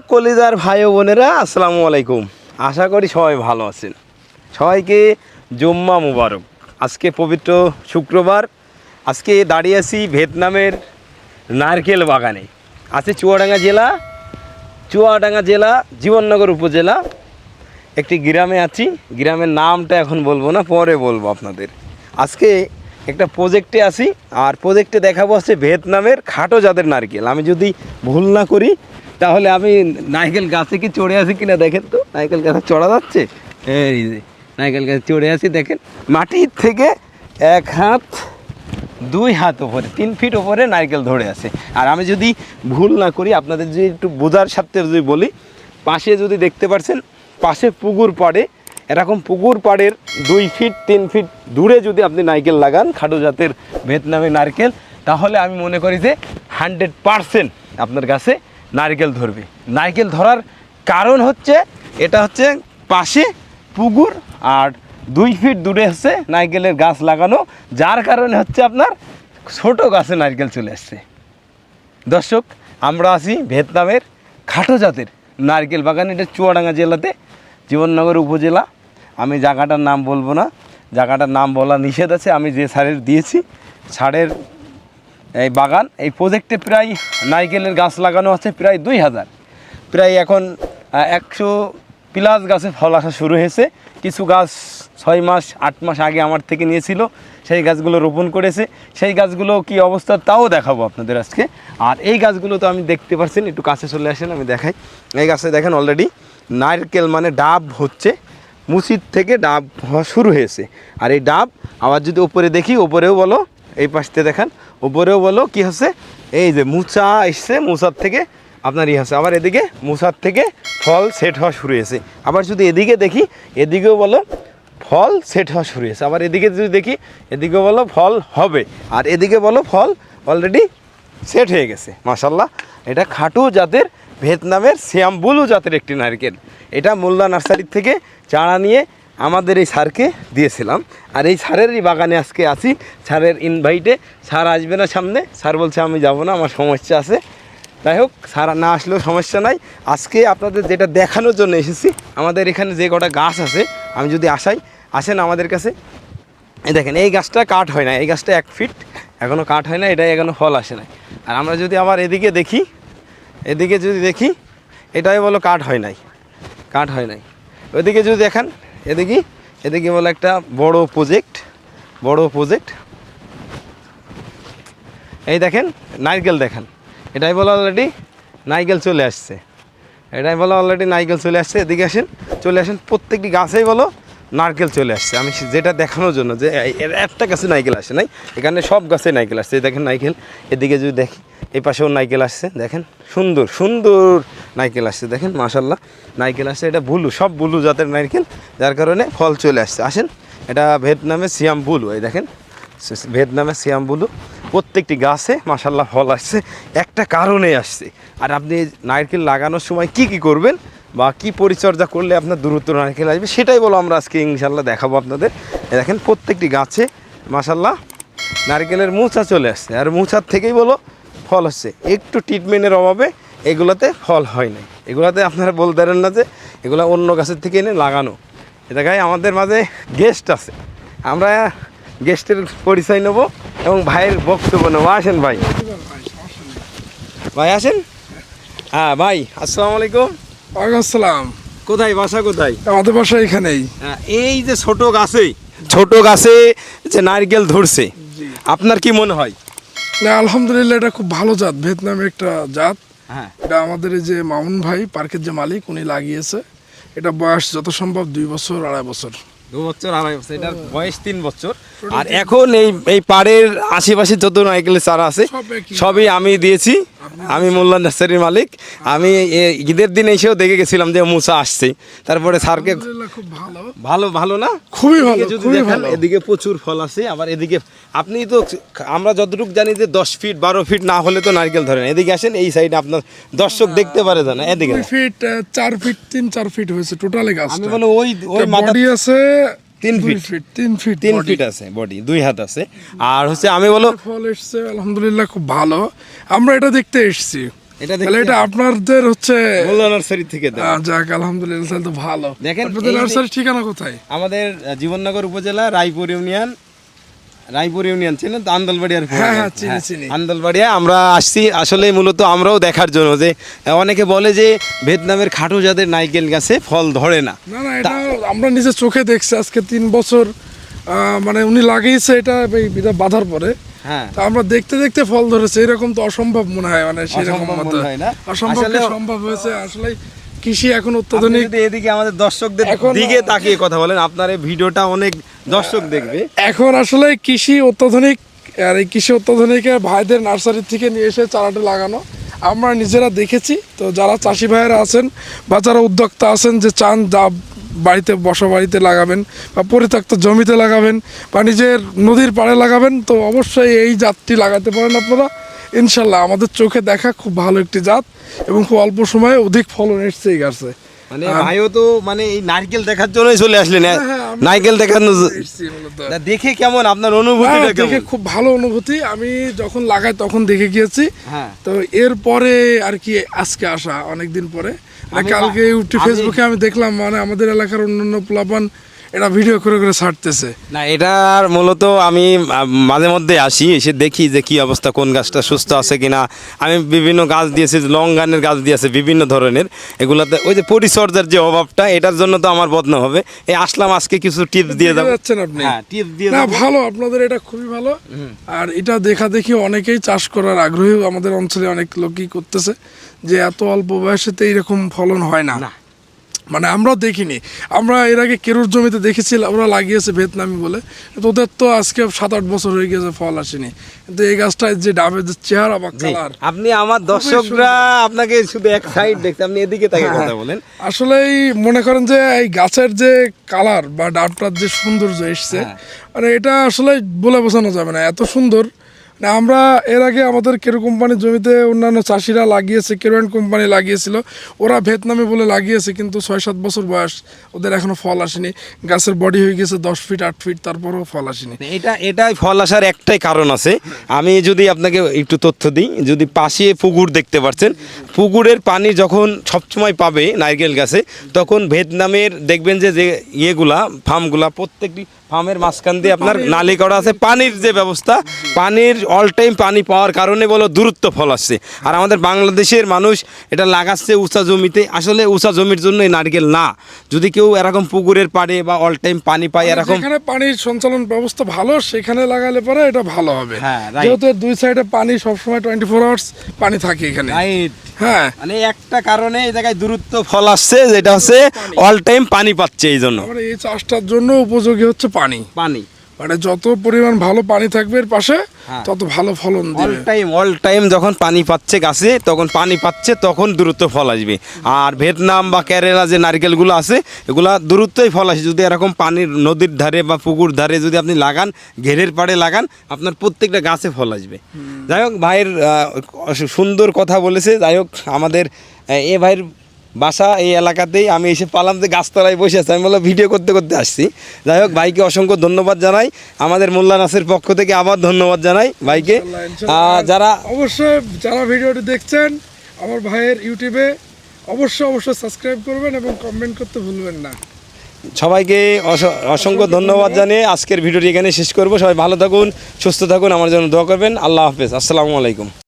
কলিজার ভাই বোনেরা, আসসালামু আলাইকুম। আশা করি সবাই ভালো আছেন। সবাইকে জুম্মা মুবারক। আজকে পবিত্র শুক্রবার। আজকে দাঁড়িয়ে আছি ভিয়েতনামের নারকেল বাগানে। আছে চুয়াডাঙ্গা জেলা চুয়াডাঙ্গা জেলা, জীবননগর উপজেলা। একটি গ্রামে আছি। গ্রামের নামটা এখন বলব না, পরে বলব আপনাদের। আজকে একটা প্রজেক্টে আছি। আর প্রজেক্টে দেখাবো হচ্ছে ভিয়েতনামের খাটো জাতের নারকেল। আমি যদি ভুল না করি তাহলে আমি নারকেল গাছে কি চড়ে আছি কিনা দেখেন তো? নারকেল গাছে চড়া যাচ্ছে? এই যে, নারকেল গাছে চড়ে আছি, দেখেন। মাটির থেকে এক হাত, দুই হাত ওপরে, তিন ফিট ওপরে নারকেল ধরে আছে। আর আমি যদি ভুল না করি, আপনাদের যদি একটু বোঝার সাথে যদি বলি, পাশে যদি দেখতে পাচ্ছেন পাশে পুকুর পাড়ে, এরকম পুকুর পাড়ের দুই ফিট, তিন ফিট দূরে যদি আপনি নারকেল লাগান, খাটো জাতের ভিয়েতনামি নারকেল, তাহলে আমি মনে করি যে হান্ড্রেড পারসেন্ট আপনার কাছে নারকেল ধরবে। নারকেল ধরার কারণ হচ্ছে, এটা হচ্ছে পাশে পুকুর আর দুই ফিট দূরে হচ্ছে নারকেলের গাছ লাগানো, যার কারণে হচ্ছে আপনার ছোট গাছে নারকেল চলে আসছে। দর্শক, আমরা আছি ভিয়েতনামের খাটো জাতের নারকেল বাগান, এটা চুয়াডাঙ্গা জেলাতে, জীবননগর উপজেলা। আমি জায়গাটার নাম বলব না, জায়গাটার নাম বলা নিষেধ আছে, আমি যে সারের দিয়েছি, সারের এই বাগান, এই প্রজেক্টে প্রায় নারকেলের গাছ লাগানো আছে, প্রায় দুই হাজার। প্রায় এখন একশো প্লাস গাছে ফল আসা শুরু হয়েছে। কিছু গাছ ছয় মাস, আট মাস আগে আমার থেকে নিয়েছিল, সেই গাছগুলো রোপণ করেছে। সেই গাছগুলো কি অবস্থা তাও দেখাবো আপনাদের আজকে। আর এই গাছগুলো তো আমি দেখতে পাচ্ছেন একটু কাছে চলে আসেন, আমি দেখাই। এই গাছে দেখেন অলরেডি নারকেল মানে ডাব হচ্ছে। মুসিদ থেকে ডাব হওয়া শুরু হয়েছে। আর এই ডাব আবার যদি ওপরে দেখি ওপরেও বলো, এই পাশতে দেখেন ওপরেও বলো, কি হচ্ছে? এই যে মুচা এসছে, মুচার থেকে আপনার ইয়ে হচ্ছে আবার এদিকে মুসার থেকে ফল সেট হওয়া শুরু হয়েছে। আবার যদি এদিকে দেখি, এদিকেও বলো, ফল সেট হওয়া শুরু হয়েছে। আবার এদিকে যদি দেখি এদিকে বলো, ফল হবে। আর এদিকে বলো, ফল অলরেডি সেট হয়ে গেছে। মাসাল্লাহ এটা খাটু জাতের, ভিয়েতনামের শ্যামবুলু জাতের একটি নারকেল। এটা মোল্লা নার্সারির থেকে চারা নিয়ে আমাদের এই সারকে দিয়েছিলাম। আর এই স্যারেরই বাগানে আজকে আছি। সারের ইনভাইটে সার আসবে না সামনে। সার বলছে, আমি যাব না, আমার সমস্যা আছে। যাই হোক, স্যার না আসলেও সমস্যা নাই। আজকে আপনাদের যেটা দেখানোর জন্য এসেছি, আমাদের এখানে যে কটা গাছ আছে, আমি যদি আসাই, আসেন আমাদের কাছে। এই দেখেন, এই গাছটা কাঠ হয় না, এই গাছটা এক ফিট এখনও কাঠ হয় না, এটাই এখনও ফল আসে না আর আমরা যদি আবার এদিকে দেখি, এদিকে যদি দেখি, এটাই বলো কাঠ হয় নাই, কাঠ হয় নাই। ওইদিকে যদি দেখেন এদিকে এদিকে বলে একটা বড় প্রজেক্ট বড় প্রজেক্ট এই দেখেন, নারকেল দেখেন। এটাই বলো অলরেডি নাইকেল চলে আসছে। এটাই বলো অলরেডি নারকেল চলে আসছে। এদিকে আসেন, চলে আসেন। প্রত্যেকটি গাছেই বলো নারকেল চলে আসছে। আমি যেটা দেখানোর জন্য যে একটা গাছে নাইকেল আসে নাই, এখানে সব গাছে নাইকেল আসছে। দেখেন নারকেল, এদিকে যদি দেখি, এই পাশেও নারকেল আসছে, দেখেন? সুন্দর সুন্দর নাইকেল আসছে, দেখেন? মাশাল্লাহ নাইকেল আসছে। এটা বুলু, সব বুলু জাতের নারকেল, যার কারণে ফল চলে আসছে। আসেন, এটা ভিয়েতনামে সিয়াম বুলু, এই দেখেন? ভিয়েতনামে সিয়াম বুলু। প্রত্যেকটি গাছে মাসাল্লাহ ফল আসছে। একটা কারণে আসছে। আর আপনি নারকেল লাগানোর সময় কি কি করবেন? বা কী পরিচর্যা করলে আপনার দূরত্ব নারকেল আসবে, সেটাই বলো আমরা আজকে ইনশাল্লাহ দেখাবো আপনাদের। দেখেন, প্রত্যেকটি গাছে মাসাল্লাহ নারকেলের মুচা চলে আসছে। আর মুচার থেকেই বলো, ফল হচ্ছে। একটু ট্রিটমেন্টের অভাবে এগুলোতে ফল হয় নাই। এগুলোতে আপনারা বলতে পারেন না যে এগুলো অন্য গাছের থেকে এনে লাগানো। এটা গায়ে আমাদের মাঝে গেস্ট আছে। আমরা গেস্টের পরিচয় নেব এবং ভাইয়ের বক্তব্য নেব। আসেন ভাই। ভাই, আসেন? হ্যাঁ ভাই, আসসালামু আলাইকুম। আসসালাম কোথায় বাসা কোথায়? আমাদের বাসা এখানেই। হ্যাঁ, এই যে ছোট গাছে ছোট গাছে যে নারকেল ধরছে আপনার কি মনে হয়? না আলহামদুলিল্লাহ এটা খুব ভালো জাত ভিয়েতনামের একটা জাত। হ্যাঁ। এটা আমাদের যে মামুন ভাই পার্কের যে মালিক উনি লাগিয়েছে। এটা বয়স যত সম্ভব দুই বছর আড়াই বছর। দু বছর আড়াই বছর এটার বয়স তিন বছর। আর এখন এই এই পাড়ের আশেপাশে যত নারকেলের চারা আছে সবই আমি দিয়েছি। আমি মোল্লা নার্সারির মালিক। আমি ঈদের দিন এসেও দেখে গেছিলাম যে মুসা আসছে। তারপরে স্যারকে ভালো। ভালো না? খুবই ভালো, যদি দেখেন, এদিকে প্রচুর ফল আছে। আবার এদিকে আপনি তো আমরা যতটুকু জানি যে দশ ফিট বারো ফিট না হলে তো নারকেল ধরেন এদিকে আসেন এই সাইডে আপনার দর্শক দেখতে পারে জানা এদিকে। ফিট চার ফিট তিন চার ফিট হয়েছে টোটালি গাছ আমি বলে ওই ওই বডি আছে তিন ফিট তিন ফিট তিন ফিট আছে বডি দুই হাত আছে। আর হচ্ছে আমি বলো ফল এসছে আলহামদুলিল্লাহ খুব ভালো। আমরা এটা দেখতে এসেছি। এটা এটা আপনাদের হচ্ছে মোল্লা নার্সারি থেকে। যাক আলহামদুলিল্লাহ তো ভালো। দেখেন, আপনাদের নার্সারির ঠিকানা কোথায়? আমাদের জীবননগর উপজেলা রায়পুর ইউনিয়ন রায়পুর ইউনিয়ন ছিলেন তো? আন্দলবাড়িয়ার। হ্যাঁ, হ্যাঁ, চিনি, চিনি। আন্দলবাড়িয়া আমরা আসছি আসলে মূলত আমরাও দেখার জন্য যে অনেকে বলে যে ভিয়েতনামের খাটো যাদের নাইকেল গাছে ফল ধরে না। না না এটা আমরা নিজের চোখে দেখছি। আজকে তিন বছর মানে উনি লাগিয়েছে এটা বিধা বাঁধার পরে। হ্যাঁ। তা আমরা দেখতে দেখতে ফল ধরেছে। এরকম তো অসম্ভব মনে হয় মানে সেরকম মনে হয় না। অসম্ভব সম্ভব হয়েছে। আসলে কৃষি এখন অত্যাধুনিক। এদিকে আমাদের দর্শকদের এখন- দিকে তাকিয়ে কথা বলেন আপনার এই ভিডিওটা অনেক দর্শক দেখবে। এখন আসলে কৃষি অত্যাধুনিক আর এই কৃষি অত্যাধুনিকের ভাইদের নার্সারি থেকে নিয়ে এসে চারাটা লাগানো আমরা নিজেরা দেখেছি। তো যারা চাষি ভাইয়েরা আছেন বা যারা উদ্যোক্তা আছেন যে চান যা বাড়িতে বসা বাড়িতে লাগাবেন বা পরিত্যক্ত জমিতে লাগাবেন বা নিজের নদীর পাড়ে লাগাবেন তো অবশ্যই এই জাতটি লাগাতে পারেন আপনারা। ইনশাল্লাহ আমাদের চোখে দেখা খুব ভালো একটি জাত এবং খুব অল্প সময়ে অধিক ফলন এসছে এই গাছে। মানে ভাইও তো মানে এই নারকেল দেখার জন্যই চলে আসলেন হ্যাঁ, হ্যাঁ, নারকেল এসছি দেখে কেমন আপনার হ্যাঁ, অনুভূতিটা দেখে খুব ভালো অনুভূতি। আমি যখন লাগাই তখন দেখে গিয়েছি। হ্যাঁ। তো এরপরে আর কি আজকে আসা অনেকদিন পরে। কালকে ইউটিউব ফেসবুকে আমি দেখলাম মানে আমাদের এলাকার অন্যান্য প্লাবান এটা ভিডিও করে করে ছাড়তেছে। না এটার মূলত আমি মাঝে মধ্যে আসি এসে দেখি যে কি অবস্থা কোন গাছটা সুস্থ আছে কিনা। আমি বিভিন্ন গাছ দিয়েছি লং গানের গাছ দিয়েছে বিভিন্ন ধরনের। এগুলাতে ওই যে পরিচর্যার যে অভাবটা এটার জন্য তো আমার বদনাম হবে। এই আসলাম আজকে কিছু টিপস দিয়ে যাব। যাচ্ছেন আপনি? হ্যাঁ টিপস দিয়ে না ভালো আপনাদের এটা খুবই ভালো। আর এটা দেখা দেখি অনেকেই চাষ করার আগ্রহী আমাদের অঞ্চলে অনেক লোকই করতেছে যে এত অল্প বয়সেতে এইরকম ফলন হয় না। না। মানে আমরা দেখিনি। আমরা এর আগে কেরুর জমিতে দেখেছি ওরা লাগিয়েছে ভিয়েতনামি বলে। কিন্তু ওদের তো আজকে সাত আট বছর হয়ে গেছে ফল আসেনি। কিন্তু এই গাছটায় যে ডাবের যে চেহারা বা কালার আপনি আমার দর্শকরা আপনাকে শুধু এক সাইড দেখতে আপনি এদিকে তাকে কথা বলেন। আসলেই মনে করেন যে এই গাছের যে কালার বা ডাবটার যে সৌন্দর্য এসছে হ্যাঁ। মানে এটা আসলে বলে বোঝানো যাবে না এত সুন্দর। মানে আমরা এর আগে আমাদের কেরু কোম্পানির জমিতে অন্যান্য চাষিরা লাগিয়েছে কেরোয়ান কোম্পানি লাগিয়েছিল ওরা ভেতনামে বলে লাগিয়েছে কিন্তু ছয় সাত বছর বয়স ওদের এখনও ফল আসেনি। গাছের বডি হয়ে গেছে দশ ফিট আট ফিট তারপরেও ফল আসেনি। এটা এটাই ফল আসার একটাই কারণ আছে। আমি যদি আপনাকে একটু তথ্য দিই যদি পাশে পুকুর দেখতে পাচ্ছেন পুকুরের পানি যখন সবসময় পাবে নারকেল গাছে তখন ভেতনামের দেখবেন যে যে ইয়েগুলা ফার্মগুলা প্রত্যেকটি ফার্মের মাঝখান দিয়ে আপনার নালি করা আছে। পানির যে ব্যবস্থা পানির অল টাইম পানি পাওয়ার কারণে বলো দূরত্ব ফল আসছে। আর আমাদের বাংলাদেশের মানুষ এটা লাগাচ্ছে উঁচা জমিতে। আসলে উঁচা জমির জন্য এই নারকেল না। যদি কেউ এরকম পুকুরের পাড়ে বা অল টাইম পানি পায় এরকম যেখানে পানির সঞ্চালন ব্যবস্থা ভালো সেখানে লাগালে পরে এটা ভালো হবে। হ্যাঁ, যেহেতু দুই সাইডে পানি সবসময় টোয়েন্টি ফোর আওয়ার্স পানি থাকে এখানে। হ্যাঁ। মানে একটা কারণে এই জায়গায় দূরত্ব ফল আসছে যেটা হচ্ছে অল টাইম পানি পাচ্ছে এই জন্য। এই চাষটার জন্য উপযোগী হচ্ছে পানি। পানি। মানে যত পরিমাণ ভালো পানি থাকবে এর পাশে হ্যাঁ। তত ভালো ফলন অল টাইম অল টাইম যখন পানি পাচ্ছে গাছে তখন পানি পাচ্ছে তখন দূরত্ব ফল আসবে। আর ভিয়েতনাম বা কেরালা যে নারকেলগুলো আছে এগুলা দূরত্বই ফল আসে। যদি এরকম পানির নদীর ধারে বা পুকুর ধারে যদি আপনি লাগান ঘেরের পাড়ে লাগান আপনার প্রত্যেকটা গাছে ফল আসবে। যাই হোক ভাইয়ের সুন্দর কথা বলেছে। যাই হোক আমাদের এ ভাইয়ের বাসা এই এলাকাতেই আমি এসে পালাম যে গাছতলায় বসে আছি। আমি বললাম ভিডিও করতে করতে আসছি। যাই হোক ভাইকে অসংখ্য ধন্যবাদ জানাই। আমাদের মোল্লা নাসের পক্ষ থেকে আবার ধন্যবাদ জানাই ভাইকে। যারা অবশ্যই যারা ভিডিওটি দেখছেন আমার ভাইয়ের ইউটিউবে অবশ্যই অবশ্যই সাবস্ক্রাইব করবেন এবং কমেন্ট করতে ভুলবেন না। সবাইকে অস- অসংখ্য ধন্যবাদ জানিয়ে আজকের ভিডিওটি এখানে শেষ করব। সবাই ভালো থাকুন সুস্থ থাকুন আমার জন্য দোয়া করবেন। আল্লাহ হাফেজ। আসসালামু আলাইকুম।